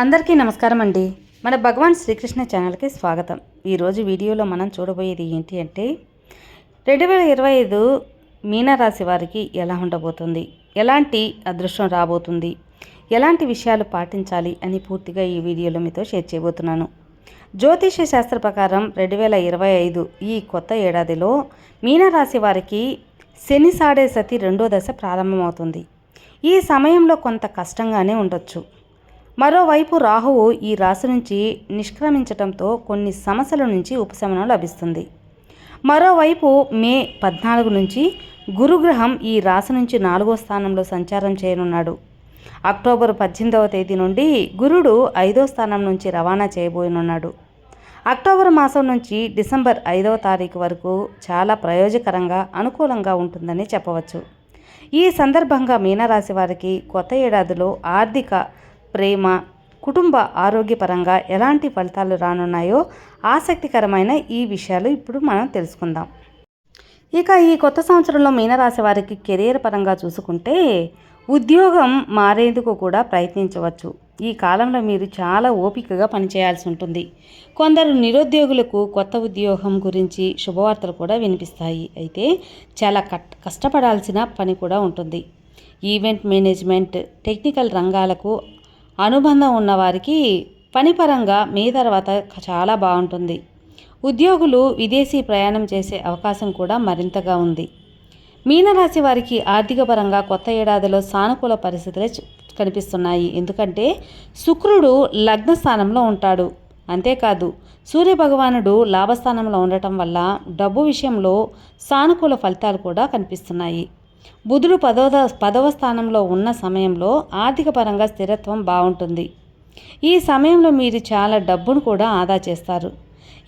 అందరికీ నమస్కారం అండి. మన భగవాన్ శ్రీకృష్ణ ఛానల్కి స్వాగతం. ఈరోజు వీడియోలో మనం చూడబోయేది ఏంటి అంటే రెండు వేల ఇరవై ఐదు మీనరాశి వారికి ఎలా ఉండబోతుంది? ఎలాంటి అదృష్టం రాబోతుంది? ఎలాంటి విషయాలు పాటించాలి అని పూర్తిగా ఈ వీడియోలో మీతో షేర్ చేయబోతున్నాను. జ్యోతిష శాస్త్ర ప్రకారం రెండు వేల ఇరవై ఐదు ఈ కొత్త ఏడాదిలో మీనరాశి వారికి శని సాడే సతి రెండో దశ ప్రారంభమవుతుంది. ఈ సమయంలో కొంత కష్టంగానే ఉండొచ్చు. మరోవైపు రాహువు ఈ రాశి నుంచి నిష్క్రమించటంతో కొన్ని సమస్యల నుంచి ఉపశమనం లభిస్తుంది. మరోవైపు మే పద్నాలుగు నుంచి గురుగ్రహం ఈ రాశి నుంచి నాలుగో స్థానంలో సంచారం చేయనున్నాడు. అక్టోబర్ పద్దెనిమిదవ తేదీ నుండి గురుడు ఐదో స్థానం నుంచి రవాణా చేయబోయనున్నాడు. అక్టోబర్ మాసం నుంచి డిసెంబర్ ఐదవ తారీఖు వరకు చాలా ప్రయోజకరంగా అనుకూలంగా ఉంటుందని చెప్పవచ్చు. ఈ సందర్భంగా మీనరాశి వారికి కొత్త ఏడాదిలో ఆర్థిక ప్రేమ కుటుంబ ఆరోగ్యపరంగా ఎలాంటి ఫలితాలు రానున్నాయో ఆసక్తికరమైన ఈ విషయాలు ఇప్పుడు మనం తెలుసుకుందాం. ఇక ఈ కొత్త సంవత్సరంలో మీనరాశి వారికి కెరీర్ పరంగా చూసుకుంటే ఉద్యోగం మారేందుకు కూడా ప్రయత్నించవచ్చు. ఈ కాలంలో మీరు చాలా ఓపికగా పనిచేయాల్సి ఉంటుంది. కొందరు నిరుద్యోగులకు కొత్త ఉద్యోగం గురించి శుభవార్తలు కూడా వినిపిస్తాయి. అయితే చాలా కట్ కష్టపడాల్సిన పని కూడా ఉంటుంది. ఈవెంట్ మేనేజ్మెంట్ టెక్నికల్ రంగాలకు అనుబంధం ఉన్నవారికి పనిపరంగా మీ తర్వాత చాలా బాగుంటుంది. ఉద్యోగులు విదేశీ ప్రయాణం చేసే అవకాశం కూడా మరింతగా ఉంది. మీనరాశి వారికి ఆర్థిక పరంగా కొత్త ఏడాదిలో సానుకూల పరిస్థితులే కనిపిస్తున్నాయి. ఎందుకంటే శుక్రుడు లగ్న స్థానంలో ఉంటాడు. అంతేకాదు సూర్యభగవానుడు లాభస్థానంలో ఉండటం వల్ల డబ్బు విషయంలో సానుకూల ఫలితాలు కూడా కనిపిస్తున్నాయి. బుధుడు పదవ పదవ స్థానంలో ఉన్న సమయంలో ఆర్థిక పరంగా స్థిరత్వం బాగుంటుంది ఈ సమయంలో మీరు చాలా డబ్బును కూడా ఆదా చేస్తారు.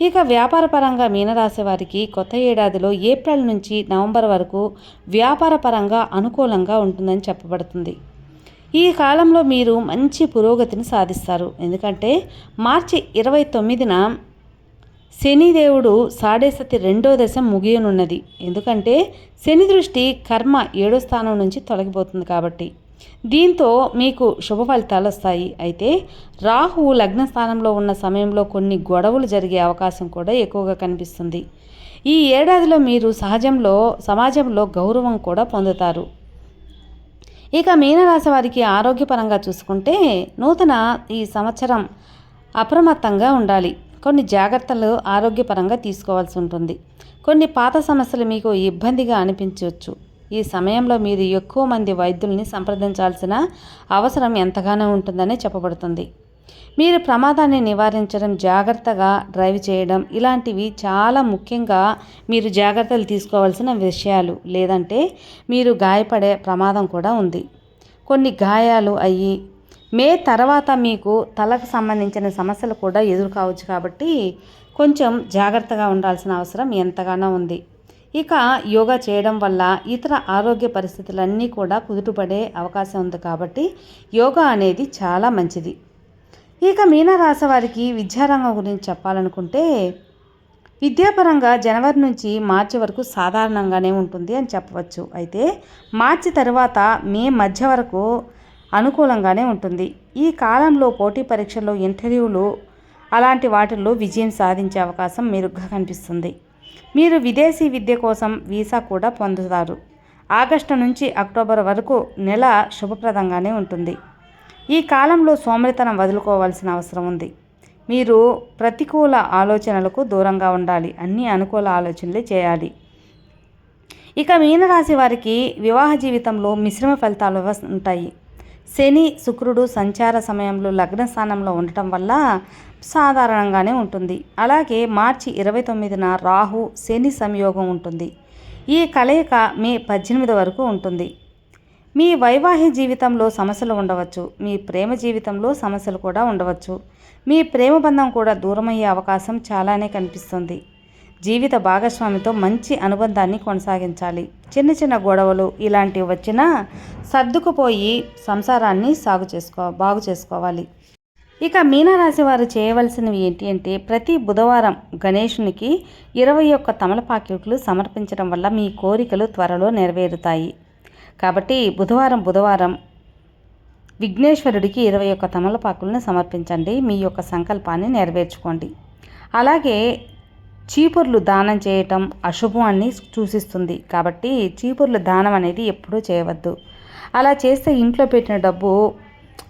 ఇక వ్యాపారపరంగా మీనరాశి వారికి కొత్త ఏడాదిలో ఏప్రిల్ నుంచి నవంబర్ వరకు వ్యాపారపరంగా అనుకూలంగా ఉంటుందని చెప్పబడుతుంది. ఈ కాలంలో మీరు మంచి పురోగతిని సాధిస్తారు. ఎందుకంటే మార్చి ఇరవై తొమ్మిదిన శనిదేవుడు సాడేసతి రెండో దశ ముగియనున్నది. ఎందుకంటే శని దృష్టి కర్మ ఏడో స్థానం నుంచి తొలగిపోతుంది కాబట్టి. దీంతో మీకు శుభ ఫలితాలు వస్తాయి. అయితే రాహువు లగ్న స్థానంలో ఉన్న సమయంలో కొన్ని గొడవలు జరిగే అవకాశం కూడా ఎక్కువగా కనిపిస్తుంది. ఈ ఏడాదిలో మీరు సహజంలో సమాజంలో గౌరవం కూడా పొందుతారు. ఇక మీనరాశి వారికి ఆరోగ్యపరంగా చూసుకుంటే నూతన ఈ సంవత్సరం అప్రమత్తంగా ఉండాలి. కొన్ని జాగ్రత్తలు ఆరోగ్యపరంగా తీసుకోవాల్సి ఉంటుంది. కొన్ని పాత సమస్యలు మీకు ఇబ్బందిగా అనిపించవచ్చు. ఈ సమయంలో మీరు ఎక్కువ మంది వైద్యుల్ని సంప్రదించాల్సిన అవసరం ఎంతగానో ఉంటుందని చెప్పబడుతుంది. మీరు ప్రమాదాన్ని నివారించడం జాగ్రత్తగా డ్రైవ్ చేయడం ఇలాంటివి చాలా ముఖ్యంగా మీరు జాగ్రత్తలు తీసుకోవాల్సిన విషయాలు. లేదంటే మీరు గాయపడే ప్రమాదం కూడా ఉంది. కొన్ని గాయాలు అయ్యి మే తర్వాత మీకు తలకు సంబంధించిన సమస్యలు కూడా ఎదురు కావచ్చు కాబట్టి కొంచెం జాగ్రత్తగా ఉండాల్సిన అవసరం ఎంతగానో ఉంది. ఇక యోగా చేయడం వల్ల ఇతర ఆరోగ్య పరిస్థితులన్నీ కూడా కుదుటపడే అవకాశం ఉంది కాబట్టి యోగా అనేది చాలా మంచిది. ఇక మీనరాశి వారికి విద్యారంగం గురించి చెప్పాలనుకుంటే విద్యాపరంగా జనవరి నుంచి మార్చి వరకు సాధారణంగానే ఉంటుంది అని చెప్పవచ్చు. అయితే మార్చి తర్వాత మే మధ్య వరకు అనుకూలంగానే ఉంటుంది. ఈ కాలంలో పోటీ పరీక్షల్లో ఇంటర్వ్యూలు అలాంటి వాటిల్లో విజయం సాధించే అవకాశం మెరుగ్గా కనిపిస్తుంది. మీరు విదేశీ విద్య కోసం వీసా కూడా పొందుతారు. ఆగస్టు నుంచి అక్టోబర్ వరకు నెల శుభప్రదంగానే ఉంటుంది. ఈ కాలంలో సోమరితనం వదులుకోవాల్సిన అవసరం ఉంది. మీరు ప్రతికూల ఆలోచనలకు దూరంగా ఉండాలి. అన్ని అనుకూల ఆలోచనలే చేయాలి. ఇక మీనరాశి వారికి వివాహ జీవితంలో మిశ్రమ ఫలితాలు ఉంటాయి శని శుక్రుడు సంచార సమయంలో లగ్న స్థానంలో ఉండటం వల్ల సాధారణంగానే ఉంటుంది. అలాగే మార్చి ఇరవై తొమ్మిదిన రాహు శని సంయోగం ఉంటుంది. ఈ కలయిక మే పద్దెనిమిది వరకు ఉంటుంది. మీ వైవాహిక జీవితంలో సమస్యలు ఉండవచ్చు. మీ ప్రేమ జీవితంలో సమస్యలు కూడా ఉండవచ్చు. మీ ప్రేమ బంధం కూడా దూరమయ్యే అవకాశం చాలానే కనిపిస్తుంది. జీవిత భాగస్వామితో మంచి అనుబంధాన్ని కొనసాగించాలి. చిన్న చిన్న గొడవలు ఇలాంటివి వచ్చినా సర్దుకుపోయి సంసారాన్ని సాగు చేసుకో బాగు చేసుకోవాలి. ఇక మీనరాశి వారు చేయవలసినవి ఏంటి అంటే ప్రతి బుధవారం గణేషునికి ఇరవై ఒక్క తమలపాకులు సమర్పించడం వల్ల మీ కోరికలు త్వరలో నెరవేరుతాయి. కాబట్టి బుధవారం బుధవారం విఘ్నేశ్వరుడికి ఇరవై ఒక్క తమలపాకులను సమర్పించండి. మీ యొక్క సంకల్పాన్ని నెరవేర్చుకోండి. అలాగే చీపుర్లు దానం చేయటం అశుభాన్ని సూచిస్తుంది. కాబట్టి చీపుర్లు దానం అనేది ఎప్పుడూ చేయవద్దు. అలా చేస్తే ఇంట్లో పెట్టిన డబ్బు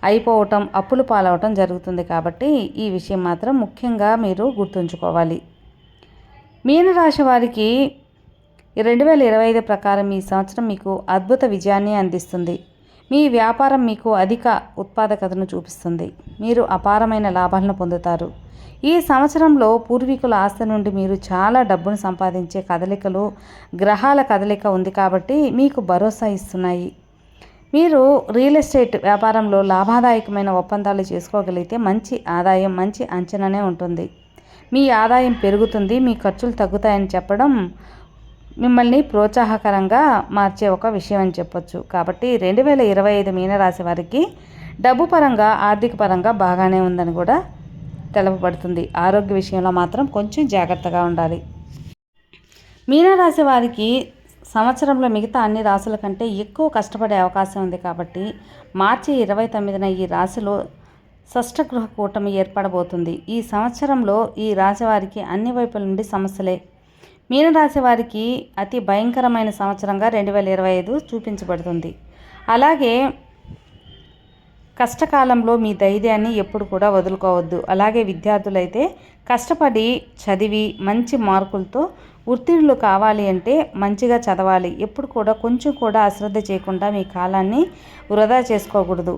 అయిపోవటం అప్పులు పాలవటం జరుగుతుంది కాబట్టి ఈ విషయం మాత్రం ముఖ్యంగా మీరు గుర్తుంచుకోవాలి. మీనరాశి వారికి రెండు వేల ఇరవై ఐదు ప్రకారం ఈ సంవత్సరం మీకు అద్భుత విజయాన్ని అందిస్తుంది. మీ వ్యాపారం మీకు అధిక ఉత్పాదకతను చూపిస్తుంది. మీరు అపారమైన లాభాలను పొందుతారు. ఈ సంవత్సరంలో పూర్వీకుల ఆస్తి నుండి మీరు చాలా డబ్బును సంపాదించే కదలికలు గ్రహాల కదలిక ఉంది కాబట్టి మీకు భరోసా ఇస్తున్నాయి. మీరు రియల్ ఎస్టేట్ వ్యాపారంలో లాభదాయకమైన ఒప్పందాలు చేసుకోగలిగితే మంచి ఆదాయం మంచి అంచనానే ఉంటుంది. మీ ఆదాయం పెరుగుతుంది మీ ఖర్చులు తగ్గుతాయని చెప్పడం మిమ్మల్ని ప్రోత్సాహకరంగా మార్చే ఒక విషయం అని చెప్పొచ్చు. కాబట్టి రెండు వేల ఇరవై ఐదు మీనరాశి వారికి డబ్బు పరంగా ఆర్థిక పరంగా బాగానే ఉందని కూడా తెలపబడుతుంది. ఆరోగ్య విషయంలో మాత్రం కొంచెం జాగ్రత్తగా ఉండాలి. మీనరాశి వారికి సంవత్సరంలో మిగతా అన్ని రాశుల కంటే ఎక్కువ కష్టపడే అవకాశం ఉంది కాబట్టి మార్చి ఇరవై తొమ్మిదిన ఈ రాశిలో షష్టగృహ కూటమి ఏర్పడబోతుంది. ఈ సంవత్సరంలో ఈ రాశి వారికి అన్ని వైపుల నుండి సమస్యలే మీనరాశి వారికి అతి భయంకరమైన సంవత్సరంగా రెండు వేల ఇరవై ఐదు చూపించబడుతుంది. అలాగే కష్టకాలంలో మీ ధైర్యాన్ని ఎప్పుడు కూడా వదులుకోవద్దు. అలాగే విద్యార్థులైతే కష్టపడి చదివి మంచి మార్కులతో ఉత్తీర్ణులు కావాలి అంటే మంచిగా చదవాలి. ఎప్పుడు కూడా కొంచెం కూడా అశ్రద్ధ చేయకుండా మీ కాలాన్ని వృధా చేసుకోకూడదు.